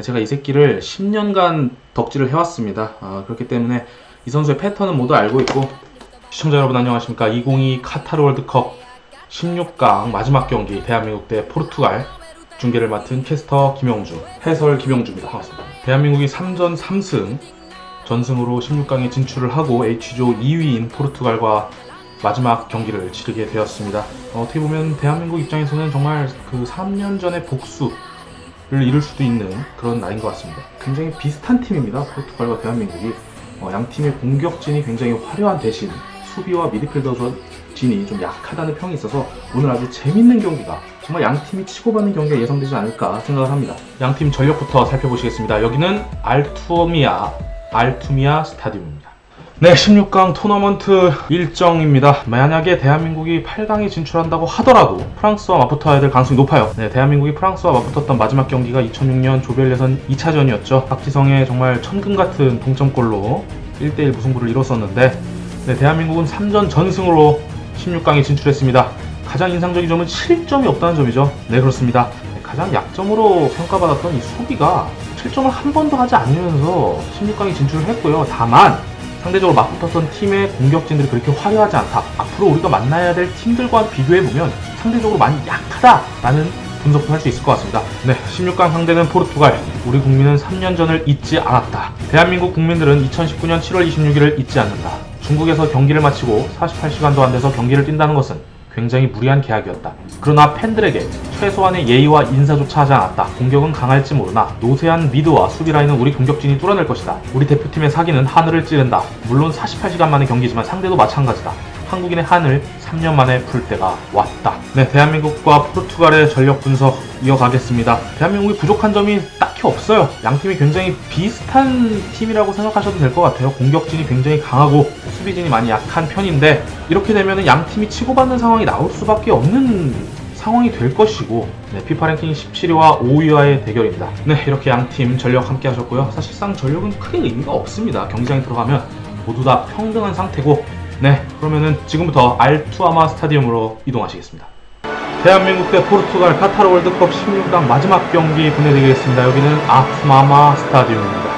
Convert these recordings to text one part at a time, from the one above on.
네, 제가 이 새끼를 10년간 덕질을 해왔습니다. 아, 그렇기 때문에 이 선수의 패턴은 모두 알고 있고 시청자 여러분 안녕하십니까 2022 카타르 월드컵 16강 마지막 경기 대한민국 대 포르투갈 중계를 맡은 캐스터 김영주 해설 김영주입니다. 반갑습니다. 대한민국이 3전 3승 전승으로 16강에 진출을 하고 H조 2위인 포르투갈과 마지막 경기를 치르게 되었습니다. 어, 떻게 보면 대한민국 입장에서는 정말 그 3년 전의 복수 를 이룰 수도 있는 그런 날인 것 같습니다. 굉장히 비슷한 팀입니다. 포르투갈과 대한민국이 어, 양 팀의 공격진이 굉장히 화려한 대신 수비와 미드필더 진이 좀 약하다는 평이 있어서 오늘 아주 재밌는 경기가 정말 양 팀이 치고받는 경기가 예상되지 않을까 생각을 합니다. 양 팀 전력부터 살펴보시겠습니다. 여기는 알투미아 알투미아 스타디움입니다. 네, 16강 토너먼트 일정입니다. 만약에 대한민국이 8강에 진출한다고 하더라도 프랑스와 맞붙어야 될 가능성이 높아요. 네, 대한민국이 프랑스와 맞붙었던 마지막 경기가 2006년 조별 예선 2차전이었죠. 박지성의 정말 천금 같은 동점골로 1대1 무승부를 이뤘었는데 네, 대한민국은 3전 전승으로 16강에 진출했습니다. 가장 인상적인 점은 실점이 없다는 점이죠. 네, 그렇습니다. 네, 가장 약점으로 평가받았던 이 수비가 실점을 한 번도 하지 않으면서 16강에 진출을 했고요. 다만 상대적으로 맞붙었던 팀의 공격진들이 그렇게 화려하지 않다. 앞으로 우리가 만나야 될 팀들과 비교해보면 상대적으로 많이 약하다라는 분석도 할 수 있을 것 같습니다. 네, 16강 상대는 포르투갈. 우리 국민은 3년 전을 잊지 않았다. 대한민국 국민들은 2019년 7월 26일을 잊지 않는다. 중국에서 경기를 마치고 48시간도 안 돼서 경기를 뛴다는 것은 굉장히 무리한 계약이었다. 그러나 팬들에게 최소한의 예의와 인사조차 하지 않았다. 공격은 강할지 모르나 노세한 미드와 수비 라인은 우리 공격진이 뚫어낼 것이다. 우리 대표팀의 사기는 하늘을 찌른다. 물론 48시간 만의 경기지만 상대도 마찬가지다. 한국인의 한을 3년 만에 풀 때가 왔다. 네, 대한민국과 포르투갈의 전력 분석 이어가겠습니다. 대한민국이 부족한 점이 딱히 없어요. 양 팀이 굉장히 비슷한 팀이라고 생각하셔도 될 것 같아요. 공격진이 굉장히 강하고 수비진이 많이 약한 편인데 이렇게 되면 양 팀이 치고받는 상황이 나올 수밖에 없는 상황이 될 것이고 네, 피파 랭킹 17위와 5위와의 대결입니다. 네, 이렇게 양 팀 전력 함께 하셨고요. 사실상 전력은 크게 의미가 없습니다. 경기장에 들어가면 모두 다 평등한 상태고 네, 그러면은 지금부터 알투아마 스타디움으로 이동하시겠습니다. 대한민국 대 포르투갈 카타르 월드컵 16강 마지막 경기 보내드리겠습니다. 여기는 아투마마 스타디움입니다.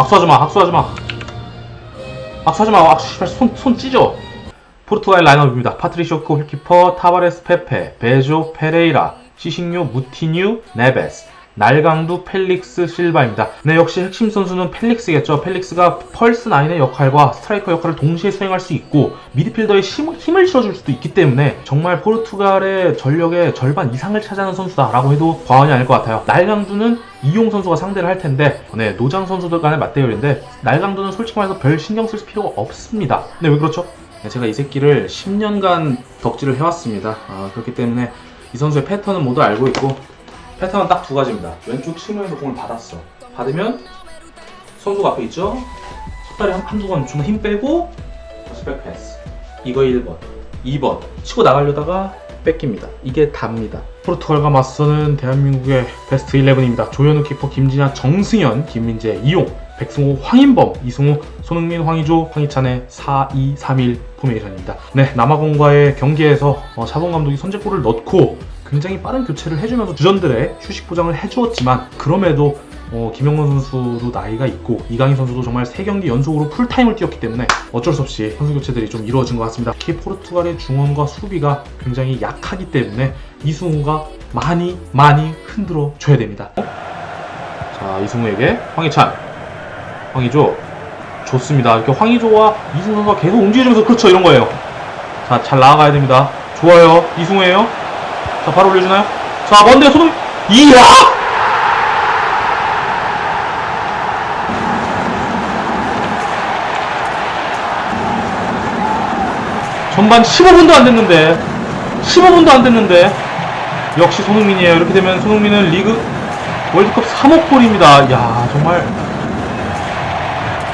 악수하지 마, 악수하지 마. 악수하지 마, 악수, 씨발, 손, 손 찢어. 포르투갈 라인업입니다. 파트리쇼 골키퍼, 타바레스 페페, 베조 페레이라, 시식류 무티뉴 네베스, 날강두 펠릭스 실바입니다. 네, 역시 핵심 선수는 펠릭스겠죠. 펠릭스가 펄스 9의 역할과 스트라이커 역할을 동시에 수행할 수 있고 미드필더의 힘, 힘을 실어줄 수도 있기 때문에 정말 포르투갈의 전력의 절반 이상을 차지하는 선수다라고 해도 과언이 아닐 것 같아요. 날강두는 이용 선수가 상대를 할 텐데, 네, 노장 선수들 간의 맞대결인데, 날강두는 솔직히 말해서 별 신경 쓸 필요가 없습니다. 네, 왜 그렇죠? 네, 제가 이 새끼를 10년간 덕질을 해왔습니다. 아, 그렇기 때문에 이 선수의 패턴은 모두 알고 있고, 패턴은 딱 두 가지입니다. 왼쪽 측면에서 공을 받았어. 받으면, 선수가 앞에 있죠? 속다리 한, 한두 번 존나 힘 빼고, 다시 백패스. 이거 1번. 2번. 치고 나가려다가 뺏깁니다. 이게 답니다. 포르투갈과 맞서는 대한민국의 베스트 11입니다. 조현우 키퍼, 김진아, 정승현, 김민재, 이용, 백승호, 황인범, 이승우, 손흥민, 황희조, 황희찬의 4-2-3-1 포메이션입니다. 네, 남아공과의 경기에서 어, 자동 감독이 선제골을 넣고 굉장히 빠른 교체를 해주면서 주전들의 휴식 보장을 해주었지만 그럼에도 어, 김영건 선수도 나이가 있고 이강인 선수도 정말 3경기 연속으로 풀타임을 뛰었기 때문에 어쩔 수 없이 선수 교체들이 좀 이루어진 것 같습니다. 특히 포르투갈의 중원과 수비가 굉장히 약하기 때문에 이승우가 많이 많이 흔들어 줘야 됩니다. 자 이승우에게 황희찬 황희조 좋습니다. 이렇게 황희조와 이승우 선수가 계속 움직여주면서 그렇죠 이런 거예요. 자 잘 나아가야 됩니다. 좋아요 이승우예요. 자 바로 올려주나요? 자 먼데 손흥 이야! 전반 15분도 안 됐는데 15분도 안 됐는데 역시 손흥민이에요. 이렇게 되면 손흥민은 리그 월드컵 3억 골입니다. 야 정말.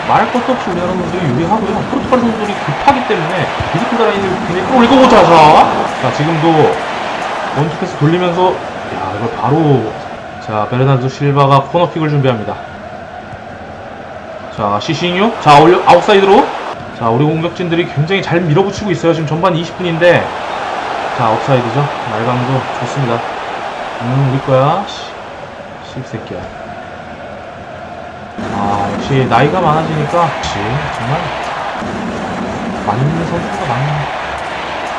말할 것도 없이 우리나라 선수들이 유리하고요. 포르투갈 선수들이 급하기 때문에 미드필더 라인을 굉장히 끌어올리고 자자 자 지금도 원투 패스 돌리면서 야 이걸 바로 자 베르나르도 실바가 코너킥을 준비합니다. 자 시시뉴 자 올려 아웃사이드로 자 우리 공격진들이 굉장히 잘 밀어붙이고 있어요. 지금 전반 20분인데 자 업사이드죠. 말강도 좋습니다. 음 우리 거야. 씨, 씹새끼야. 아 역시 나이가 많아지니까 역시 정말 많은 선수가 많네.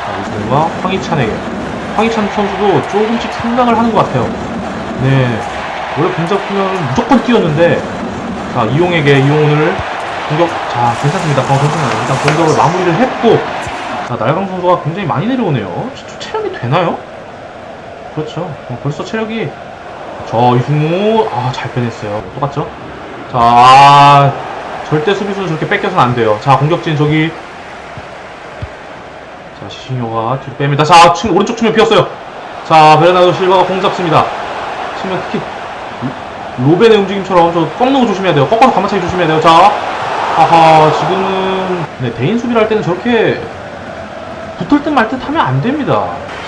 자, 이승우가 황희찬에게. 황희찬 선수도 조금씩 생각을 하는 것 같아요. 네. 원래 공작하면 무조건 뛰었는데, 자, 이용에게, 이용 오늘 공격, 자, 괜찮습니다. 어, 괜찮아요. 일단 공격을 마무리를 했고, 자, 날강 선수가 굉장히 많이 내려오네요. 저 체력이 되나요? 그렇죠. 어, 벌써 체력이, 저, 이승우, 아, 잘 빼냈어요. 똑같죠? 자, 아, 절대 수비수는 저렇게 뺏겨서는 안 돼요. 자, 공격진 저기, 자, 시신효가 뒤로 뺍니다. 자, 층, 오른쪽 측면 비었어요. 자, 베르나르도 실바가 공 잡습니다. 치면 특히 로- 로벤의 움직임처럼 저 꺾는 거 조심해야 돼요. 꺾어서 가마차기 조심해야 돼요. 자, 하하, 지금은 네, 대인 수비를 할 때는 저렇게 붙을 듯 말 듯 하면 안 됩니다.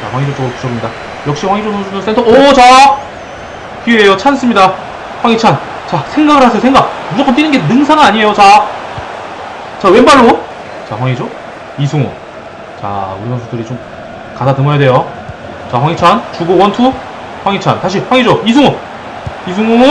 자, 황희조 쪽으로 부셔옵니다. 역시 황희조 선수는 센터, 오, 자! 기회예요. 찬스입니다. 황희찬. 자, 생각을 하세요. 생각. 무조건 뛰는 게 능사가 아니에요. 자, 자, 왼발로. 자, 황희조. 이승우. 자, 우리 선수들이 좀 가다듬어야 돼요. 자, 황희찬 주고 원투. 황희찬 다시 황희조 이승우. 이승우.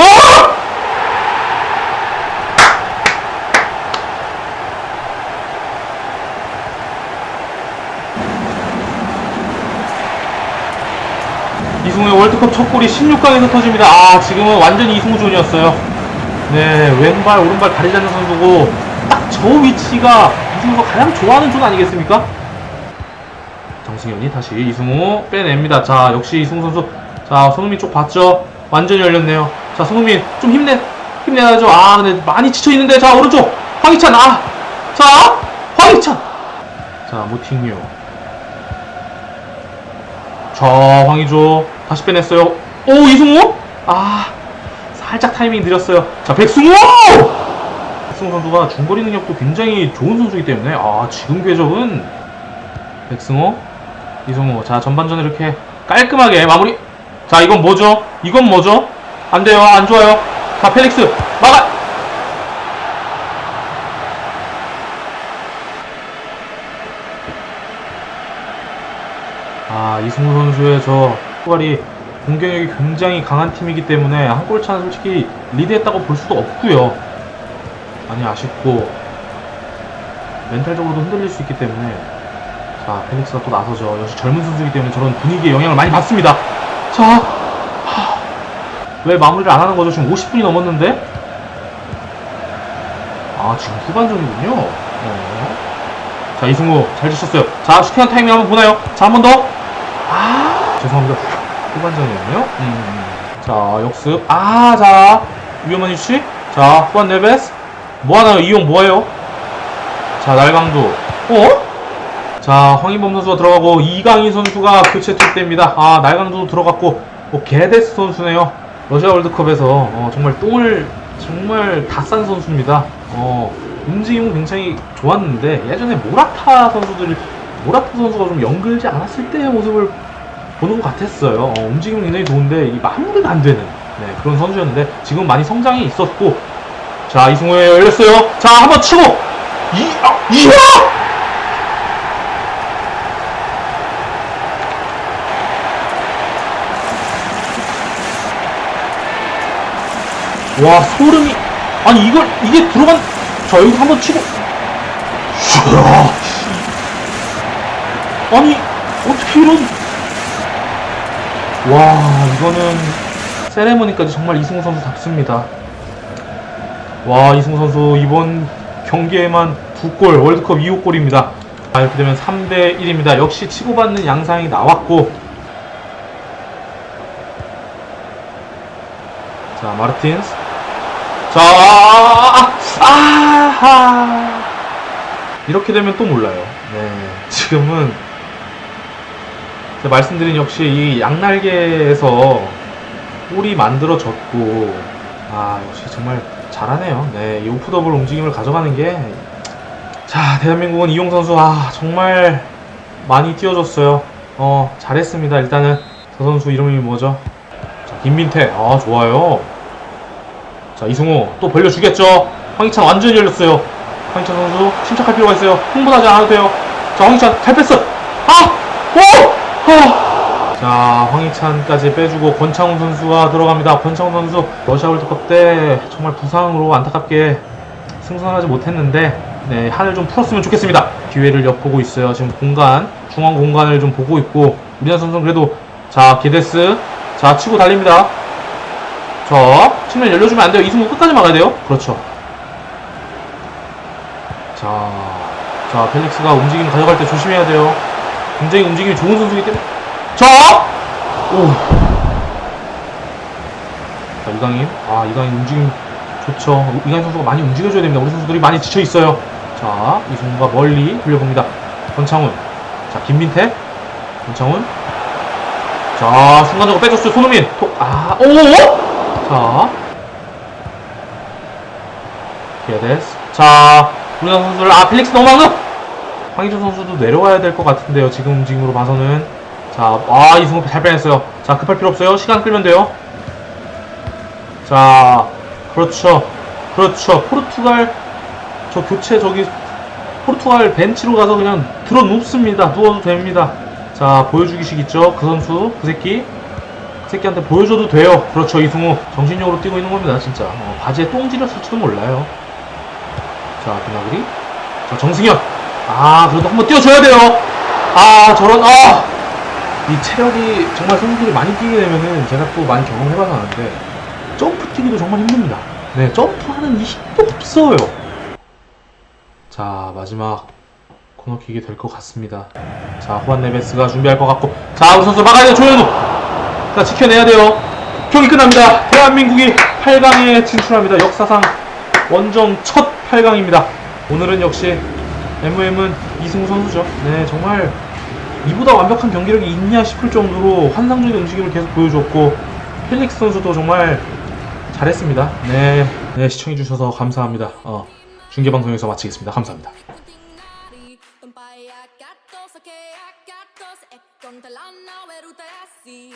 이승우의 월드컵 첫 골이 16강에서 터집니다. 아, 지금은 완전히 이승우 존이었어요. 네, 왼발, 오른발 가리지 않는 선수고, 딱 저 위치가 이승우가 가장 좋아하는 존 아니겠습니까? 정승현이 다시 이승우 빼냅니다. 자, 역시 이승우 선수. 자, 손흥민 쪽 봤죠? 완전히 열렸네요. 자, 손흥민 좀 힘내, 힘내야죠. 아, 근데 많이 지쳐 있는데. 자, 오른쪽. 황희찬, 아! 자, 황희찬! 자, 모팅유. 자, 황희조. 다시 빼냈어요. 오, 이승우? 아, 살짝 타이밍 느렸어요. 자, 백승우! 백승우 선수가 중거리 능력도 굉장히 좋은 선수이기 때문에, 아, 지금 궤적은 백승호, 이승우. 자, 전반전에 이렇게 깔끔하게 마무리. 자, 이건 뭐죠? 이건 뭐죠? 안 돼요. 안 좋아요. 자, 펠릭스. 막아! 아, 이승우 선수의 저 후발이 공격력이 굉장히 강한 팀이기 때문에 한 골 차는 솔직히 리드했다고 볼 수도 없고요. 많이 아쉽고 멘탈적으로도 흔들릴 수 있기 때문에 자, 페닉스가 또 나서죠. 역시 젊은 선수이기 때문에 저런 분위기에 영향을 많이 받습니다. 자, 하, 왜 마무리를 안 하는 거죠? 지금 50분이 넘었는데? 아, 지금 후반전이군요. 어. 자, 이승우 잘 주셨어요. 자, 슈팅한 타이밍 한번 보나요? 자, 한 번 더. 아, 죄송합니다. 후반전이었네요. 음. 자, 역습. 아, 자, 위험한 위치. 자, 후반 네베스. 뭐 하나요? 이용 뭐예요? 자, 날강도. 어? 자, 황인범 선수가 들어가고 이강인 선수가 교체 투입됩니다. 아, 날강도 들어갔고 뭐 게데스 선수네요. 러시아 월드컵에서 어, 정말 똥을 정말 다 싼 선수입니다. 어, 움직임은 굉장히 좋았는데 예전에 모라타 선수들 모라타 선수가 좀 연글지 않았을 때의 모습을 보는 것 같았어요. 어, 움직임은 굉장히 좋은데 이 마무리가 안 되는 네, 그런 선수였는데 지금 많이 성장이 있었고 자 이승우에 열렸어요. 자 한번 치고 이 아, 이야! 와 소름이. 아니 이걸 이게 들어간 자 여기 한번 치고. 아니 어떻게 이런. 와 이거는 세레머니까지 정말 이승우 선수 답습니다. 와 이승우 선수 이번 경기에만 두 골 월드컵 2호 골입니다. 아, 이렇게 되면 3대 1입니다. 역시 치고받는 양상이 나왔고. 자 마르틴스 자, 아, 아, 아, 이렇게 되면 또 몰라요. 네, 지금은 제가 말씀드린 역시 이 양날개에서 골이 만들어졌고, 아 역시 정말 잘하네요. 네, 이 오프 더블 움직임을 가져가는 게, 자 대한민국은 이용 선수 아 정말 많이 뛰어줬어요. 어 잘했습니다. 일단은 그 선수 이름이 뭐죠? 자, 김민태. 아, 좋아요. 자, 이승우 또 벌려주겠죠? 황희찬 완전히 열렸어요. 황희찬 선수 침착할 필요가 있어요. 흥분하지 않아도 돼요. 자, 황희찬 잘 패스. 아! 오! 아! 자, 황희찬까지 빼주고 권창훈 선수가 들어갑니다. 권창훈 선수 러시아 월드컵 때 정말 부상으로 안타깝게 승선하지 못했는데 네, 한을 좀 풀었으면 좋겠습니다. 기회를 엿보고 있어요. 지금 공간, 중앙 공간을 좀 보고 있고 우리나라 선수는 그래도 자, 게데스 자, 치고 달립니다. 자, 측면 열려주면 안 돼요. 이승우 끝까지 막아야 돼요. 그렇죠. 자, 자, 펠릭스가 움직임 가져갈 때 조심해야 돼요. 굉장히 움직임이 좋은 선수이기 때문에. 자! 오. 자, 이강인. 아, 이강인 움직임 좋죠. 이강인 선수가 많이 움직여줘야 됩니다. 우리 선수들이 많이 지쳐 있어요. 자, 이승우가 멀리 돌려봅니다. 권창훈. 자, 김민태. 권창훈. 자, 순간적으로 빼줬어요. 손흥민. 톡. 아, 오! 자. 게데스. 자, 우리나라 선수들. 아, 필릭스 너무 많아! 황희준 선수도 내려와야 될 것 같은데요. 지금 움직임으로 봐서는. 자, 아, 이승우 잘 빼냈어요. 자, 급할 필요 없어요. 시간 끌면 돼요. 자, 그렇죠. 그렇죠. 포르투갈, 저 교체 저기, 포르투갈 벤치로 가서 그냥 들어 눕습니다. 누워도 됩니다. 자, 보여주기식 있죠. 그 선수, 그 새끼. 그 새끼한테 보여줘도 돼요. 그렇죠. 이승우. 정신력으로 뛰고 있는 겁니다. 진짜. 어, 바지에 똥 지렸을지도 몰라요. 자, 비나그리. 자, 정승현. 아, 그래도 한번 뛰어줘야 돼요. 아, 저런, 아! 이 체력이 정말 선수들이 많이 뛰게 되면은 제가 또 많이 경험해봐서 아는데 점프 뛰기도 정말 힘듭니다. 네, 점프하는 이 힘도 없어요. 자, 마지막 코너킥이 될 것 같습니다. 자, 후안 네베스가 준비할 것 같고, 자, 우리 선수 막아야 돼요, 조현우. 자, 지켜내야 돼요. 경기 끝납니다. 대한민국이 8강에 진출합니다. 역사상 원정 첫 8강입니다. 오늘은 역시 MM은 이승우 선수죠. 네, 정말 이보다 완벽한 경기력이 있냐 싶을 정도로 환상적인 움직임을 계속 보여줬고 펠릭스 선수도 정말 잘했습니다. 네, 네 시청해주셔서 감사합니다. 어, 중계방송에서 마치겠습니다. 감사합니다. всі.